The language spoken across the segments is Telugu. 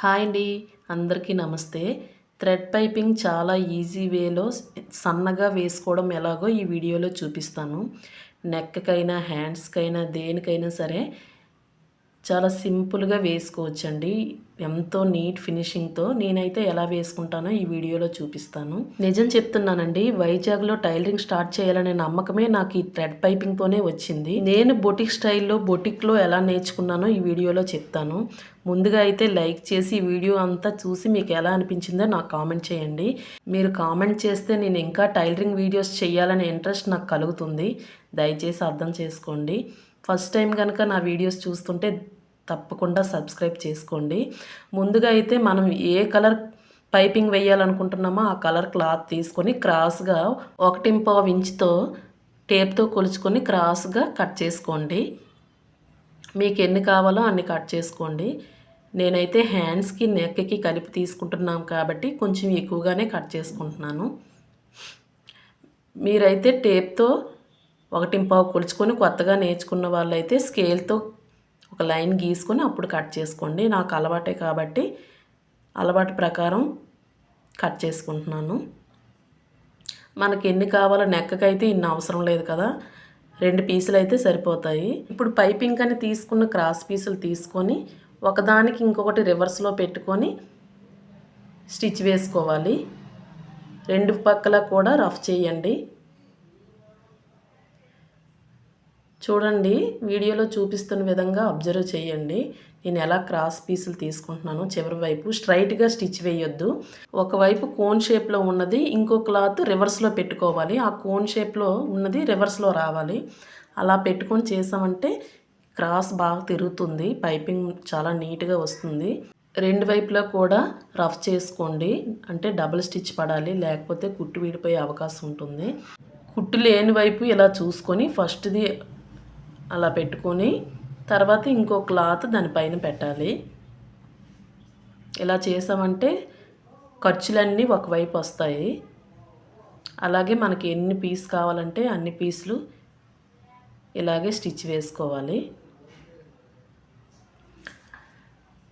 హాయ్ అండి అందరికీ నమస్తే. థ్రెడ్ పైపింగ్ చాలా ఈజీ వేలో సన్నగా వేసుకోవడం ఎలాగో ఈ వీడియోలో చూపిస్తాను. నెక్కకైనా హ్యాండ్స్కైనా దేనికైనా సరే చాలా సింపుల్గా వేసుకోవచ్చండి. ఎంతో నీట్ ఫినిషింగ్తో నేనైతే ఎలా వేసుకుంటానో ఈ వీడియోలో చూపిస్తాను. నిజం చెప్తున్నానండి వైజాగ్లో టైలరింగ్ స్టార్ట్ చేయాలనే నమ్మకమే నాకు ఈ థ్రెడ్ పైపింగ్తోనే వచ్చింది. నేను బొటిక్ స్టైల్లో బొటిక్లో ఎలా నేర్చుకున్నానో ఈ వీడియోలో చెప్తాను. ముందుగా అయితే లైక్ చేసి వీడియో అంతా చూసి మీకు ఎలా అనిపించిందో నాకు కామెంట్ చేయండి. మీరు కామెంట్ చేస్తే నేను ఇంకా టైలరింగ్ వీడియోస్ చేయాలనే ఇంట్రెస్ట్ నాకు కలుగుతుంది. దయచేసి అర్థం చేసుకోండి. ఫస్ట్ టైం కనుక నా వీడియోస్ చూస్తుంటే తప్పకుండా సబ్స్క్రైబ్ చేసుకోండి. ముందుగా అయితే మనం ఏ కలర్ పైపింగ్ వేయాలనుకుంటున్నామో ఆ కలర్ క్లాత్ తీసుకొని క్రాస్గా ఒకటింపావు ఇంచుతో టేప్తో కొలుచుకొని క్రాస్గా కట్ చేసుకోండి. మీకు ఎన్ని కావాలో అన్ని కట్ చేసుకోండి. నేనైతే హ్యాండ్స్కి నెక్కి కలిపి తీసుకుంటున్నాం కాబట్టి కొంచెం ఎక్కువగానే కట్ చేసుకుంటున్నాను. మీరైతే టేప్తో ఒకటింపావు కొలుచుకొని కొత్తగా నేర్చుకున్న వాళ్ళైతే స్కేల్తో ఒక లైన్ గీసుకొని అప్పుడు కట్ చేసుకోండి. నాకు అలవాటే కాబట్టి అలవాటు ప్రకారం కట్ చేసుకుంటున్నాను. మనకి ఎన్ని కావాలో నెక్కకైతే ఇన్ని అవసరం లేదు కదా. రెండు పీసులు అయితే సరిపోతాయి. ఇప్పుడు పైపింగ్ అని తీసుకున్న క్రాస్ పీసులు తీసుకొని ఒకదానికి ఇంకొకటి రివర్స్లో పెట్టుకొని స్టిచ్ వేసుకోవాలి. రెండు పక్కల కూడా రఫ్ చేయండి. చూడండి వీడియోలో చూపిస్తున్న విధంగా అబ్జర్వ్ చేయండి. నేను ఎలా క్రాస్ పీసులు తీసుకుంటున్నాను చివరి వైపు. స్ట్రైట్గా స్టిచ్ వేయొద్దు. ఒకవైపు కోన్ షేప్లో ఉన్నది ఇంకో క్లాత్ రివర్స్లో పెట్టుకోవాలి. ఆ కోన్ షేప్లో ఉన్నది రివర్స్లో రావాలి. అలా పెట్టుకొని చేసామంటే క్రాస్ బాగా తిరుగుతుంది. పైపింగ్ చాలా నీట్గా వస్తుంది. రెండు వైపులా కూడా రఫ్ చేసుకోండి. అంటే డబుల్ స్టిచ్ పడాలి లేకపోతే కుట్టు విడిపోయే అవకాశం ఉంటుంది. కుట్టు లేని వైపు ఇలా చూసుకొని ఫస్ట్ది అలా పెట్టుకొని తర్వాత ఇంకో క్లాత్ దానిపైన పెట్టాలి. ఇలా చేసామంటే ఖర్చులన్నీ ఒకవైపు వస్తాయి. అలాగే మనకి ఎన్ని పీస్ కావాలంటే అన్ని పీసులు ఇలాగే స్టిచ్ వేసుకోవాలి.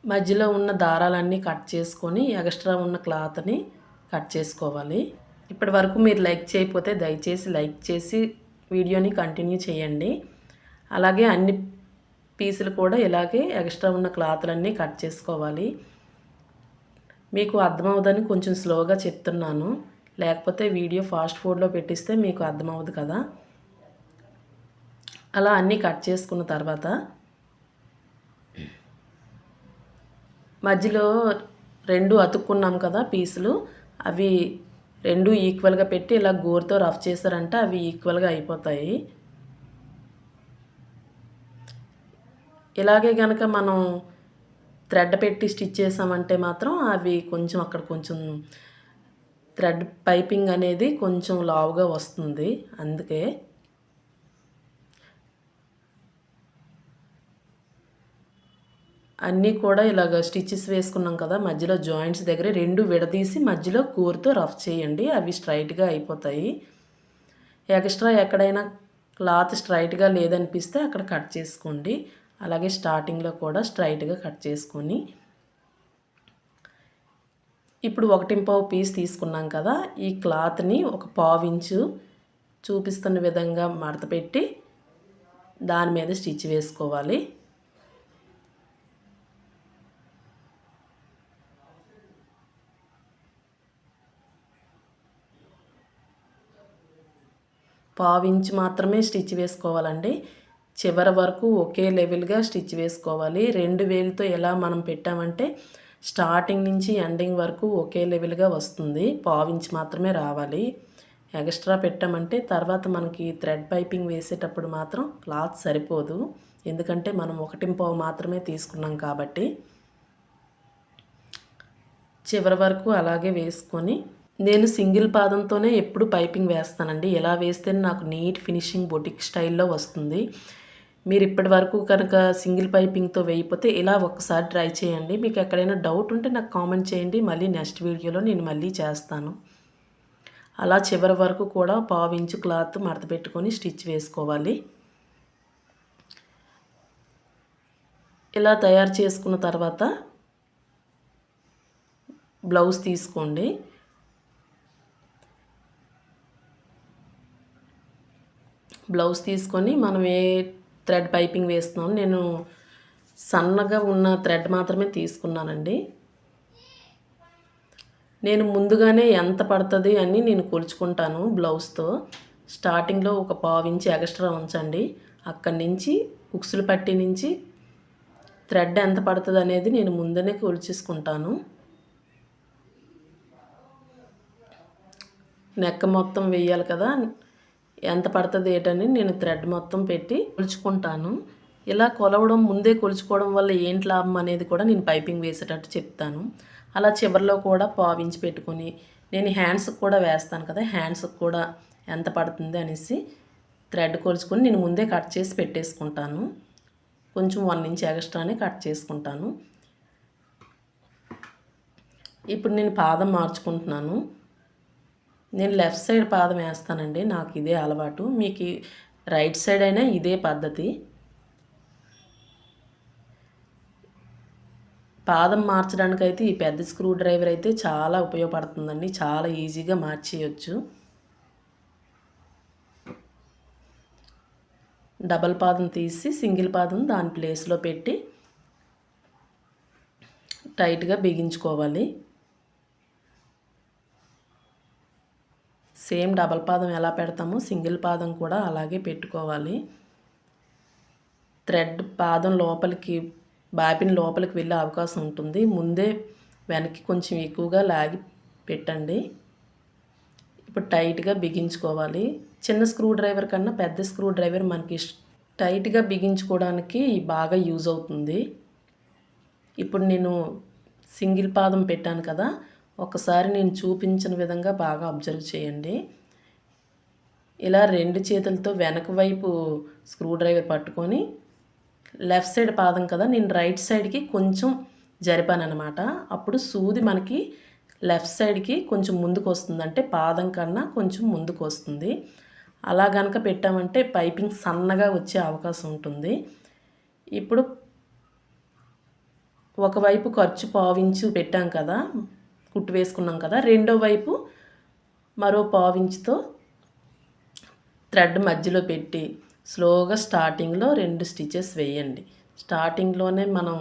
మధ్యలో ఉన్న దారాలన్నీ కట్ చేసుకొని ఎక్స్ట్రా ఉన్న క్లాత్ని కట్ చేసుకోవాలి. ఇప్పటి వరకు మీరు లైక్ చేయకపోతే దయచేసి లైక్ చేసి వీడియోని కంటిన్యూ చేయండి. అలాగే అన్ని పీసులు కూడా ఇలాగే ఎక్స్ట్రా ఉన్న క్లాత్లన్నీ కట్ చేసుకోవాలి. మీకు అర్థమవుదని కొంచెం స్లోగా చెప్తున్నాను. లేకపోతే వీడియో ఫాస్ట్ ఫుడ్లో పెట్టిస్తే మీకు అర్థమవుదు కదా. అలా అన్నీ కట్ చేసుకున్న తర్వాత మధ్యలో రెండు అతుక్కున్నాం కదా పీసులు. అవి రెండు ఈక్వల్గా పెట్టి ఇలా గోరుతో రఫ్ చేశారంటే అవి ఈక్వల్గా అయిపోతాయి. ఇలాగే కనుక మనం థ్రెడ్ పెట్టి స్టిచ్ చేసామంటే మాత్రం అవి కొంచెం అక్కడ కొంచెం థ్రెడ్ పైపింగ్ అనేది కొంచెం లావుగా వస్తుంది. అందుకే అన్నీ కూడా ఇలాగ స్టిచ్చెస్ వేసుకున్నాం కదా మధ్యలో జాయింట్స్ దగ్గర రెండు విడదీసి మధ్యలో కూరతో రఫ్ చేయండి. అవి స్ట్రైట్గా అయిపోతాయి. ఎక్స్ట్రా ఎక్కడైనా క్లాత్ స్ట్రైట్గా లేదనిపిస్తే అక్కడ కట్ చేసుకోండి. అలాగే స్టార్టింగ్లో కూడా స్ట్రైట్గా కట్ చేసుకొని ఇప్పుడు ఒకటింపావు పీస్ తీసుకున్నాం కదా ఈ క్లాత్ని ఒక పావు ఇంచు చూపిస్తున్న విధంగా మడత పెట్టి దాని మీద స్టిచ్ వేసుకోవాలి. పావు ఇంచు మాత్రమే స్టిచ్ వేసుకోవాలండి. చివరి వరకు ఒకే లెవెల్గా స్టిచ్ వేసుకోవాలి. రెండు వేలతో ఎలా మనం పెట్టామంటే స్టార్టింగ్ నుంచి ఎండింగ్ వరకు ఒకే లెవెల్గా వస్తుంది. పావించి మాత్రమే రావాలి. ఎక్స్ట్రా పెట్టామంటే తర్వాత మనకి థ్రెడ్ పైపింగ్ వేసేటప్పుడు మాత్రం క్లాత్ సరిపోదు. ఎందుకంటే మనం ఒకటి పావు మాత్రమే తీసుకున్నాం కాబట్టి. చివరి వరకు అలాగే వేసుకొని నేను సింగిల్ పాదంతోనే ఎప్పుడు పైపింగ్ వేస్తానండి. ఎలా వేస్తే నాకు నీట్ ఫినిషింగ్ బొటిక్ స్టైల్లో వస్తుంది. మీరు ఇప్పటి వరకు కనుక సింగిల్ పైపింగ్తో వేయిపోతే ఇలా ఒకసారి ట్రై చేయండి. మీకు ఎక్కడైనా డౌట్ ఉంటే నాకు కామెంట్ చేయండి. మళ్ళీ నెక్స్ట్ వీడియోలో నేను మళ్ళీ చేస్తాను. అలా చివరి వరకు కూడా పావు ఇంచు క్లాత్ మడత పెట్టుకొని స్టిచ్ వేసుకోవాలి. ఇలా తయారు చేసుకున్న తర్వాత బ్లౌజ్ తీసుకోండి. బ్లౌజ్ తీసుకొని మనం ఏ థ్రెడ్ పైపింగ్ వేస్తున్నాను. నేను సన్నగా ఉన్న థ్రెడ్ మాత్రమే తీసుకున్నానండి. నేను ముందుగానే ఎంత పడుతుంది అని నేను కొలుచుకుంటాను బ్లౌజ్తో. స్టార్టింగ్లో ఒక పావు ఇంచి ఎక్స్ట్రా ఉంచండి. అక్కడి నుంచి ఉక్సులు పట్టి నుంచి థ్రెడ్ ఎంత పడుతుంది అనేది నేను ముందనే కొలిచేసుకుంటాను. నెక్క మొత్తం వేయాలి కదా. ఎంత పడుతుంది ఏంటని నేను థ్రెడ్ మొత్తం పెట్టి కొలుచుకుంటాను. ఇలా కొలవడం ముందే కొలుచుకోవడం వల్ల ఏంటి లాభం అనేది కూడా నేను పైపింగ్ వేసేటట్టు చెప్తాను. అలా చివరిలో కూడా పావించి పెట్టుకొని నేను హ్యాండ్స్కి కూడా వేస్తాను కదా హ్యాండ్స్కి కూడా ఎంత పడుతుంది అనేసి థ్రెడ్ కొలుచుకొని నేను ముందే కట్ చేసి పెట్టేసుకుంటాను. కొంచెం వన్ ఇంచ్ ఎక్స్ట్రానే కట్ చేసుకుంటాను. ఇప్పుడు నేను పాదం మార్చుకుంటున్నాను. నేను లెఫ్ట్ సైడ్ పాదం వేస్తానండి నాకు ఇదే అలవాటు. మీకు రైట్ సైడ్ అయినా ఇదే పద్ధతి. పాదం మార్చడానికైతే ఈ పెద్ద స్క్రూ డ్రైవర్ అయితే చాలా ఉపయోగపడుతుందండి చాలా ఈజీగా మార్చేయచ్చు. డబల్ పాదం తీసి సింగిల్ పాదం దాని ప్లేస్లో పెట్టి టైట్గా బిగించుకోవాలి. సేమ్ డబల్ పాదం ఎలా పెడతామో సింగిల్ పాదం కూడా అలాగే పెట్టుకోవాలి. థ్రెడ్ పాదం లోపలికి బాపిన్ లోపలికి వెళ్ళే అవకాశం ఉంటుంది. ముందే వెనక్కి కొంచెం ఎక్కువగా లాగి పెట్టండి. ఇప్పుడు టైట్గా బిగించుకోవాలి. చిన్న స్క్రూ డ్రైవర్ కన్నా పెద్ద స్క్రూ డ్రైవర్ మనకి టైట్గా బిగించుకోవడానికి బాగా యూజ్ అవుతుంది. ఇప్పుడు నేను సింగిల్ పాదం పెట్టాను కదా ఒకసారి నేను చూపించిన విధంగా బాగా అబ్జర్వ్ చేయండి. ఇలా రెండు చేతులతో వెనక వైపు స్క్రూ డ్రైవర్ పట్టుకొని లెఫ్ట్ సైడ్ పాదం కదా నేను రైట్ సైడ్కి కొంచెం జరిపాను అనమాట అప్పుడు సూది మనకి లెఫ్ట్ సైడ్కి కొంచెం ముందుకు వస్తుంది. అంటే పాదం కన్నా కొంచెం ముందుకు వస్తుంది. అలా కనుక పెట్టామంటే పైపింగ్ సన్నగా వచ్చే అవకాశం ఉంటుంది. ఇప్పుడు ఒకవైపు ఖర్చు పావించు పెట్టాం కదా కుట్టు వేసుకున్నాం కదా రెండో వైపు మరో పావించుతో థ్రెడ్ మధ్యలో పెట్టి స్లోగా స్టార్టింగ్లో రెండు స్టిచెస్ వేయండి. స్టార్టింగ్లోనే మనం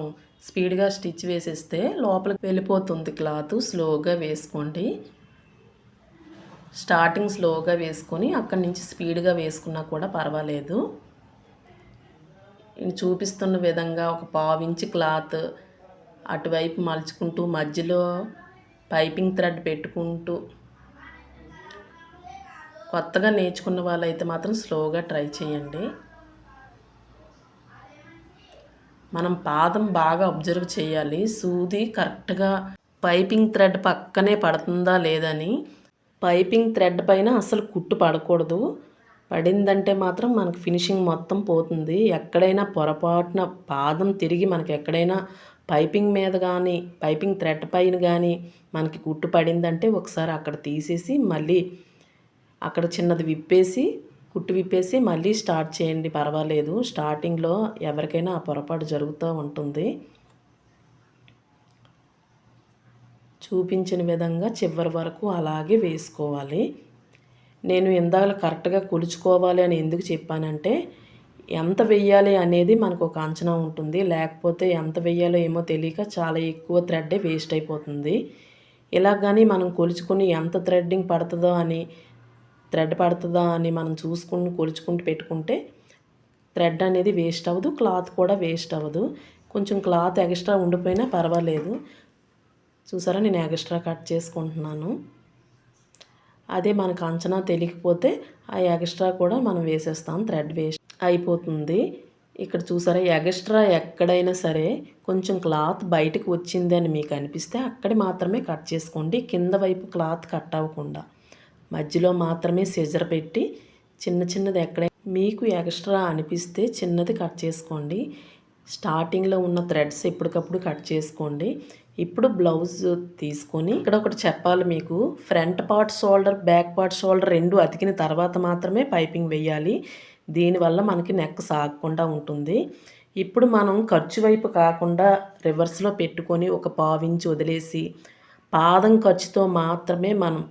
స్పీడ్గా స్టిచ్ వేసేస్తే లోపలికి వెళ్ళిపోతుంది క్లాత్ స్లోగా వేసుకోండి. స్టార్టింగ్ స్లోగా వేసుకొని అక్కడి నుంచి స్పీడ్గా వేసుకున్నా కూడా పర్వాలేదు. చూపిస్తున్న విధంగా ఒక పావించి క్లాత్ అటువైపు మలుచుకుంటూ మధ్యలో పైపింగ్ థ్రెడ్ పెట్టుకుంటూ కొత్తగా నేర్చుకున్న వాళ్ళైతే మాత్రం స్లోగా ట్రై చేయండి. మనం పాదం బాగా అబ్జర్వ్ చేయాలి. సూది కరెక్ట్గా పైపింగ్ థ్రెడ్ పక్కనే పడుతుందా లేదని. పైపింగ్ థ్రెడ్ పైన అసలు కుట్టు పడకూడదు. పడిందంటే మాత్రం మనకు ఫినిషింగ్ మొత్తం పోతుంది. ఎక్కడైనా పొరపాటున పాదం తిరిగి మనకి ఎక్కడైనా పైపింగ్ మీద కానీ పైపింగ్ థ్రెడ్ పైన కానీ మనకి కుట్టు పడిందంటే ఒకసారి అక్కడ తీసేసి మళ్ళీ అక్కడ చిన్నది విప్పేసి కుట్టు విప్పేసి మళ్ళీ స్టార్ట్ చేయండి. పర్వాలేదు. స్టార్టింగ్లో ఎవరికైనా ఆ పొరపాటు జరుగుతూ ఉంటుంది. చూపించిన విధంగా చివరి వరకు అలాగే వేసుకోవాలి. నేను ఇందాక కరెక్ట్గా కొలుచుకోవాలి అని ఎందుకు చెప్పానంటే ఎంత వెయ్యాలి అనేది మనకు ఒక అంచనా ఉంటుంది. లేకపోతే ఎంత వెయ్యాలో ఏమో తెలియక చాలా ఎక్కువ థ్రెడ్డే వేస్ట్ అయిపోతుంది. ఇలా కానీ మనం కొలుచుకుని ఎంత థ్రెడ్డింగ్ పడుతుందో అని థ్రెడ్ పడుతుందా అని మనం చూసుకుని కొలుచుకుంటూ పెట్టుకుంటే థ్రెడ్ అనేది వేస్ట్ అవ్వదు క్లాత్ కూడా వేస్ట్ అవ్వదు. కొంచెం క్లాత్ ఎక్స్ట్రా ఉండిపోయినా పర్వాలేదు. చూసారా? నేను ఎక్స్ట్రా కట్ చేసుకుంటున్నాను. అదే మనకు అంచనా తెలియకపోతే ఆ ఎక్స్ట్రా కూడా మనం వేసేస్తాం. థ్రెడ్ వేస్ట్ అయిపోతుంది. ఇక్కడ చూసారా ఎగస్ట్రా ఎక్కడైనా సరే కొంచెం క్లాత్ బయటకు వచ్చింది అని మీకు అనిపిస్తే అక్కడ మాత్రమే కట్ చేసుకోండి. కింద వైపు క్లాత్ కట్ అవ్వకుండా. మధ్యలో మాత్రమే సిజర్ పెట్టి చిన్న చిన్నది ఎక్కడ మీకు ఎక్స్ట్రా అనిపిస్తే చిన్నది కట్ చేసుకోండి. స్టార్టింగ్లో ఉన్న థ్రెడ్స్ ఎప్పటికప్పుడు కట్ చేసుకోండి. ఇప్పుడు బ్లౌజ్ తీసుకొని ఇక్కడ ఒకటి చెప్పాలి మీకు. Front part shoulder back part shoulder రెండు అతికిన తర్వాత మాత్రమే పైపింగ్ వేయాలి. దీనివల్ల మనకి నెక్ సాగకుండా ఉంటుంది. ఇప్పుడు మనం ఖర్చు వైపు కాకుండా రివర్స్లో పెట్టుకొని ఒక పావించి వదిలేసి పాదం ఖర్చుతో మాత్రమే మనం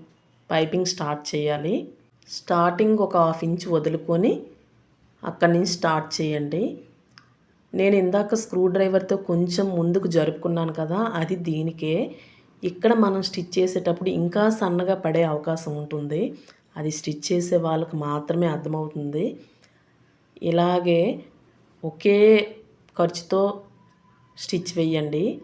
పైపింగ్ స్టార్ట్ చేయాలి. స్టార్టింగ్ ఒక హాఫ్ ఇంచ్ వదులుకొని అక్కడి నుంచి స్టార్ట్ చేయండి. నేను ఇందాక స్క్రూ డ్రైవర్తో కొంచెం ముందుకు జరుపుకున్నాను కదా అది దీనికే. ఇక్కడ మనం స్టిచ్ చేసేటప్పుడు ఇంకా సన్నగా పడే అవకాశం ఉంటుంది. అది స్టిచ్ చేసే వాళ్ళకి మాత్రమే అర్థమవుతుంది. ఇలాగే ఒకే ఖర్చుతో స్టిచ్ వేయండి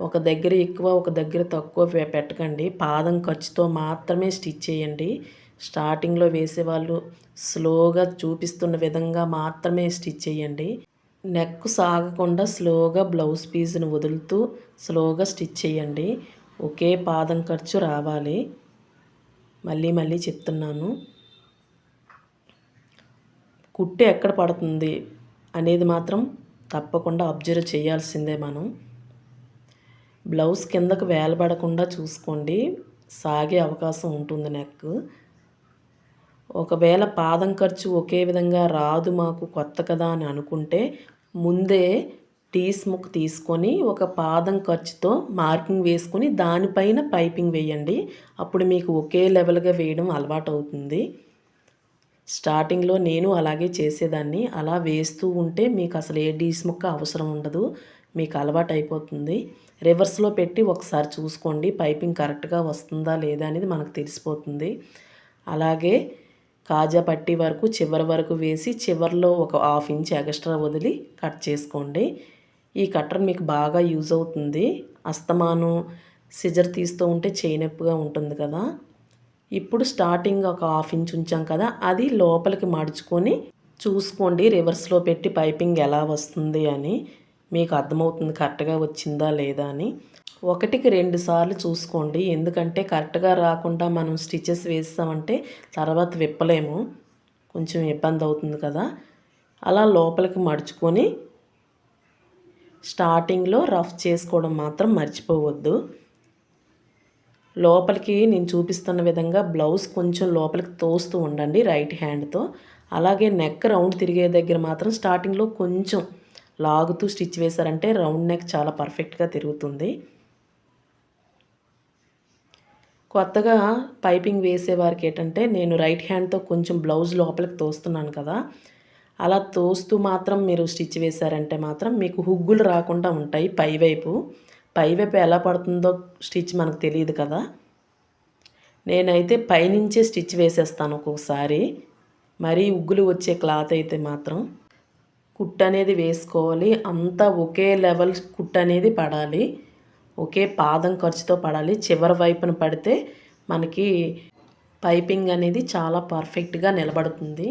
ఒక దగ్గర ఎక్కువ ఒక దగ్గర తక్కువ పెట్టకండి. పాదం ఖర్చుతో మాత్రమే స్టిచ్ చేయండి. స్టార్టింగ్లో వేసేవాళ్ళు స్లోగా చూపిస్తున్న విధంగా మాత్రమే స్టిచ్ చేయండి. నెక్ సాగకుండా స్లోగా బ్లౌజ్ పీస్ని వదులుతూ స్లోగా స్టిచ్ చేయండి. ఒకే పాదం ఖర్చు రావాలి. మళ్ళీ మళ్ళీ చెప్తున్నాను. కుట్టు ఎక్కడ పడుతుంది అనేది మాత్రం తప్పకుండా అబ్జర్వ్ చేయాల్సిందే మనం. బ్లౌజ్ కిందకు వేలబడకుండా చూసుకోండి. సాగే అవకాశం ఉంటుంది నెక్. ఒకవేళ పాదం ఖర్చు ఒకే విధంగా రాదు మాకు కొత్త కదా అని అనుకుంటే ముందే టీ స్ముక్ తీసుకొని ఒక పాదం ఖర్చుతో మార్కింగ్ వేసుకొని దానిపైన పైపింగ్ వేయండి. అప్పుడు మీకు ఒకే లెవెల్గా వేయడం అలవాటు అవుతుంది స్టార్టింగ్లో నేను అలాగే చేసేదాన్ని. అలా వేస్తూ ఉంటే మీకు అసలు ఏ డీస్ ముక్క అవసరం ఉండదు. మీకు అలవాటు అయిపోతుంది. రివర్స్లో పెట్టి ఒకసారి చూసుకోండి. పైపింగ్ కరెక్ట్గా వస్తుందా లేదా అనేది మనకు తెలిసిపోతుంది. అలాగే కాజా పట్టి వరకు చివరి వరకు వేసి చివరిలో ఒక హాఫ్ ఇంచ్ ఎక్స్ట్రా వదిలి కట్ చేసుకోండి. ఈ కట్టర్ మీకు బాగా యూజ్ అవుతుంది. అస్తమాను సిజర్ తీస్తూ ఉంటే చేయనొప్పిగా ఉంటుంది కదా. ఇప్పుడు స్టార్టింగ్ ఒక హాఫ్ ఇంచ్ ఉంచాం కదా అది లోపలికి మడుచుకొని చూసుకోండి రివర్స్లో పెట్టి పైపింగ్ ఎలా వస్తుంది అని. మీకు అర్థమవుతుంది కరెక్ట్గా వచ్చిందా లేదా అని. ఒకటికి రెండు సార్లు చూసుకోండి ఎందుకంటే కరెక్ట్గా రాకుండా మనం స్టిచెస్ వేస్తామంటే తర్వాత విప్పలేము కొంచెం ఇబ్బంది అవుతుంది కదా. అలా లోపలికి మడుచుకొని స్టార్టింగ్లో రఫ్ చేసుకోవడం మాత్రం మర్చిపోవద్దు. లోపలికి నేను చూపిస్తున్న విధంగా బ్లౌజ్ కొంచెం లోపలికి తోస్తూ ఉండండి రైట్ హ్యాండ్తో అలాగే నెక్ రౌండ్ తిరిగే దగ్గర మాత్రం స్టార్టింగ్లో కొంచెం లాగుతూ స్టిచ్ వేశారంటే రౌండ్ నెక్ చాలా పర్ఫెక్ట్గా తిరుగుతుంది. కొత్తగా పైపింగ్ వేసేవారికి ఏంటంటే నేను రైట్ హ్యాండ్తో కొంచెం బ్లౌజ్ లోపలికి తోస్తున్నాను కదా. అలా తోస్తూ మాత్రం మీరు స్టిచ్ వేశారంటే మాత్రం మీకు హుగ్గులు రాకుండా ఉంటాయి పైవైపు పైవైపు ఎలా పడుతుందో స్టిచ్ మనకు తెలియదు కదా. నేనైతే పైనుంచే స్టిచ్ వేసేస్తాను ఒక్కొక్కసారి. మరీ ఉగ్గులు వచ్చే క్లాత్ అయితే మాత్రం కుట్ అనేది వేసుకోవాలి. అంతా ఒకే లెవెల్ కుట్ అనేది పడాలి. ఒకే పాదం ఖర్చుతో పడాలి. చివరి వైపున పడితే మనకి పైపింగ్ అనేది చాలా పర్ఫెక్ట్గా నిలబడుతుంది.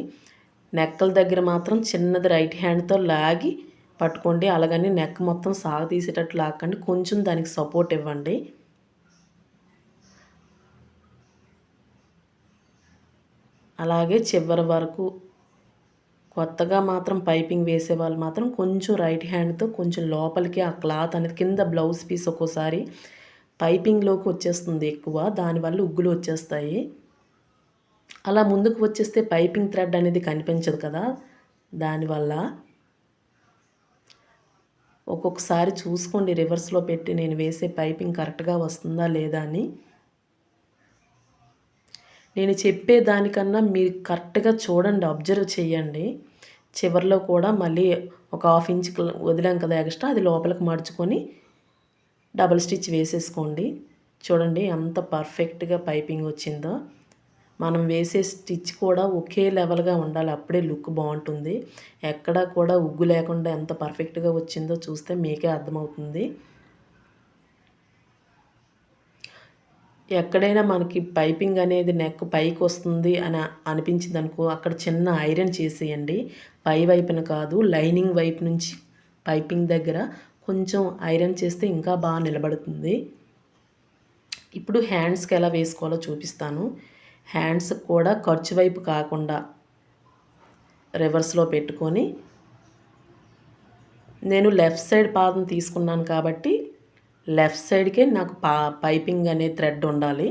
నెక్కల దగ్గర మాత్రం చిన్నది రైట్ హ్యాండ్తో లాగి పట్టుకోండి. అలాగని నెక్ మొత్తం సాగ తీసేటట్టు లాక్కండి. కొంచెం దానికి సపోర్ట్ ఇవ్వండి. అలాగే చివరి వరకు కొత్తగా మాత్రం పైపింగ్ వేసే వాళ్ళు మాత్రం కొంచెం రైట్ హ్యాండ్తో కొంచెం లోపలికి ఆ క్లాత్ అనేది కింద బ్లౌజ్ పీస్ ఒక్కోసారి పైపింగ్లోకి వచ్చేస్తుంది ఎక్కువ. దానివల్ల ఉగ్గులు వచ్చేస్తాయి. అలా ముందుకు వచ్చేస్తే పైపింగ్ థ్రెడ్ అనేది కనిపించదు కదా. దానివల్ల ఒక్కొక్కసారి చూసుకోండి రివర్స్లో పెట్టి నేను వేసే పైపింగ్ కరెక్ట్గా వస్తుందా లేదా అని. నేను చెప్పే దానికన్నా మీరు కరెక్ట్గా చూడండి అబ్జర్వ్ చేయండి. చివరిలో కూడా మళ్ళీ ఒక హాఫ్ ఇంచ్ వదిలాం కదా ఎక్స్ట్రా అది లోపలికి మడుచుకొని డబల్ స్టిచ్ వేసేసుకోండి. చూడండి ఎంత పర్ఫెక్ట్గా పైపింగ్ వచ్చిందో. మనం వేసే స్టిచ్ కూడా ఒకే లెవెల్గా ఉండాలి. అప్పుడే లుక్ బాగుంటుంది. ఎక్కడా కూడా ఉగ్గు లేకుండా ఎంత పర్ఫెక్ట్గా వచ్చిందో చూస్తే మీకే అర్థమవుతుంది. ఎక్కడైనా మనకి పైపింగ్ అనేది నెక్ పైకి వస్తుంది అని అనిపించింది అనుకో అక్కడ చిన్న ఐరన్ చేసేయండి. పై వైపున కాదు లైనింగ్ వైపు నుంచి పైపింగ్ దగ్గర కొంచెం ఐరన్ చేస్తే ఇంకా బాగా నిలబడుతుంది. ఇప్పుడు హ్యాండ్స్కి ఎలా వేసుకోవాలో చూపిస్తాను. హ్యాండ్స్ కూడా ఖర్చు వైపు కాకుండా రివర్స్లో పెట్టుకొని నేను లెఫ్ట్ సైడ్ పాదం తీసుకున్నాను కాబట్టి లెఫ్ట్ సైడ్కే నాకు పా పైపింగ్ అనే థ్రెడ్ ఉండాలి.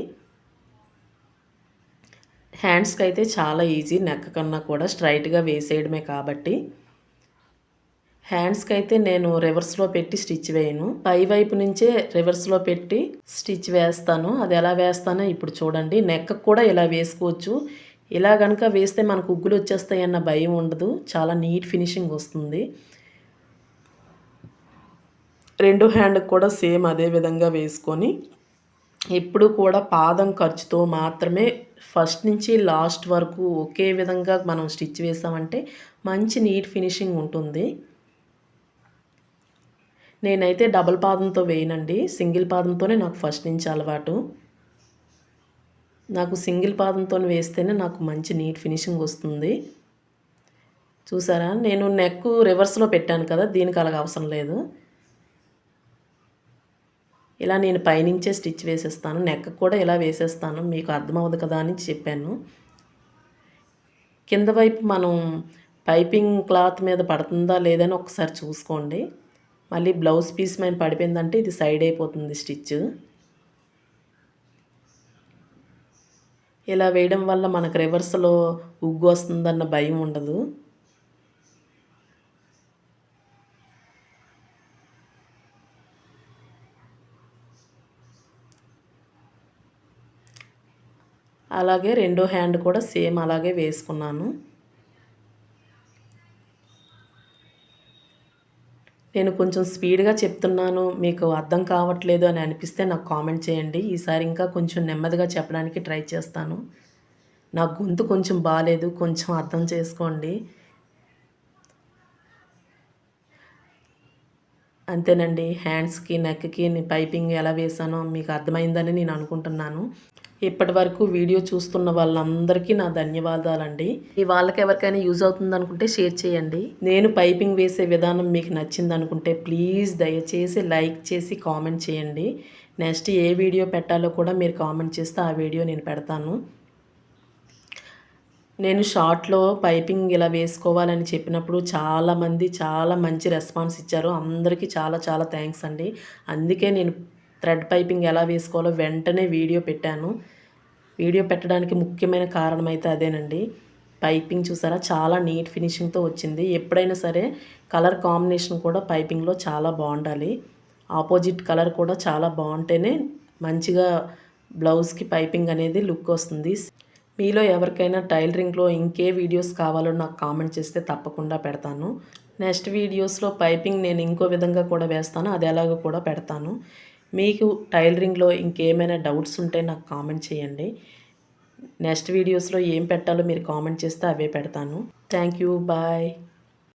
హ్యాండ్స్కి అయితే చాలా ఈజీ నెక్క కన్నా కూడా స్ట్రైట్గా వేసేయడమే కాబట్టి హ్యాండ్స్కి అయితే నేను రివర్స్లో పెట్టి స్టిచ్ వేయను. పై వైపు నుంచే రివర్స్లో పెట్టి స్టిచ్ వేస్తాను. అది ఎలా వేస్తానో ఇప్పుడు చూడండి. నెక్ కూడా ఇలా వేసుకోవచ్చు. ఇలా కనుక వేస్తే మనకు ఉగ్గులు వచ్చేస్తాయన్న భయం ఉండదు. చాలా నీట్ ఫినిషింగ్ వస్తుంది. రెండు హ్యాండ్కి కూడా సేమ్ అదే విధంగా వేసుకొని ఎప్పుడు కూడా పాదం ఖర్చుతో మాత్రమే ఫస్ట్ నుంచి లాస్ట్ వరకు ఒకే విధంగా మనం స్టిచ్ వేసామంటే మంచి నీట్ ఫినిషింగ్ ఉంటుంది. నేనైతే డబుల్ పాదంతో వేయనండి. సింగిల్ పాదంతోనే నాకు ఫస్ట్ నుంచి అలవాటు. నాకు సింగిల్ పాదంతో వేస్తేనే నాకు మంచి నీట్ ఫినిషింగ్ వస్తుంది. చూసారా? నేను నెక్ రివర్స్లో పెట్టాను కదా దీనికి అలాగ అవసరం లేదు. ఇలా నేను పైనుంచే స్టిచ్ వేసేస్తాను. నెక్ కూడా ఇలా వేసేస్తాను. మీకు అర్థమవుదు కదా అని చెప్పాను. కింద వైపు మనం పైపింగ్ క్లాత్ మీద పడుతుందా లేదని ఒకసారి చూసుకోండి. మళ్ళీ బ్లౌజ్ పీస్ మీద పడిపోయిందంటే ఇది సైడ్ అయిపోతుంది స్టిచ్. ఇలా వేయడం వల్ల మనకు రివర్స్లో ఉగ్గు వస్తుందన్న భయం ఉండదు. అలాగే రెండో హ్యాండ్ కూడా సేమ్ అలాగే వేసుకున్నాను. నేను కొంచెం స్పీడ్గా చెప్తున్నాను మీకు అర్థం కావట్లేదు అని అనిపిస్తే నాకు కామెంట్ చేయండి. ఈసారి ఇంకా కొంచెం నెమ్మదిగా చెప్పడానికి ట్రై చేస్తాను. నా గొంతు కొంచెం బాగాలేదు కొంచెం అర్థం చేసుకోండి. అంతేనండి హ్యాండ్స్కి నెక్కి పైపింగ్ ఎలా వేసానో మీకు అర్థమైందని నేను అనుకుంటున్నాను. ఇప్పటి వరకు వీడియో చూస్తున్న వాళ్ళందరికీ నా ధన్యవాదాలండి. ఈ వాళ్ళకి ఎవరికైనా యూజ్ అవుతుంది అనుకుంటే షేర్ చేయండి. నేను పైపింగ్ వేసే విధానం మీకు నచ్చింది అనుకుంటే ప్లీజ్ దయచేసి లైక్ చేసి కామెంట్ చేయండి. నెక్స్ట్ ఏ వీడియో పెట్టాలో కూడా మీరు కామెంట్ చేస్తే ఆ వీడియో నేను పెడతాను. నేను షార్ట్లో పైపింగ్ ఇలా వేసుకోవాలని చెప్పినప్పుడు చాలామంది చాలా మంచి రెస్పాన్స్ ఇచ్చారు. అందరికీ చాలా చాలా థ్యాంక్స్ అండి. అందుకే నేను థ్రెడ్ పైపింగ్ ఎలా వేసుకోవాలో వెంటనే వీడియో పెట్టాను. వీడియో పెట్టడానికి ముఖ్యమైన కారణం అయితే అదేనండి. పైపింగ్ చూసారా? చాలా నీట్ ఫినిషింగ్తో వచ్చింది. ఎప్పుడైనా సరే కలర్ కాంబినేషన్ కూడా పైపింగ్లో చాలా బాగుండాలి. ఆపోజిట్ కలర్ కూడా చాలా బాగుంటేనే మంచిగా బ్లౌజ్కి పైపింగ్ అనేది లుక్ వస్తుంది. మీలో ఎవరికైనా టైలరింగ్లో ఇంకే వీడియోస్ కావాలో నాకు కామెంట్ చేస్తే తప్పకుండా పెడతాను. నెక్స్ట్ వీడియోస్లో పైపింగ్ నేను ఇంకో విధంగా కూడా వేస్తాను. అది ఎలాగో కూడా పెడతాను. మీకు టైలరింగ్లో ఇంకేమైనా డౌట్స్ ఉంటే నాకు కామెంట్ చేయండి. నెక్స్ట్ వీడియోస్లో ఏం పెట్టాలో మీరు కామెంట్ చేస్తే అవే పెడతాను. Thank you bye.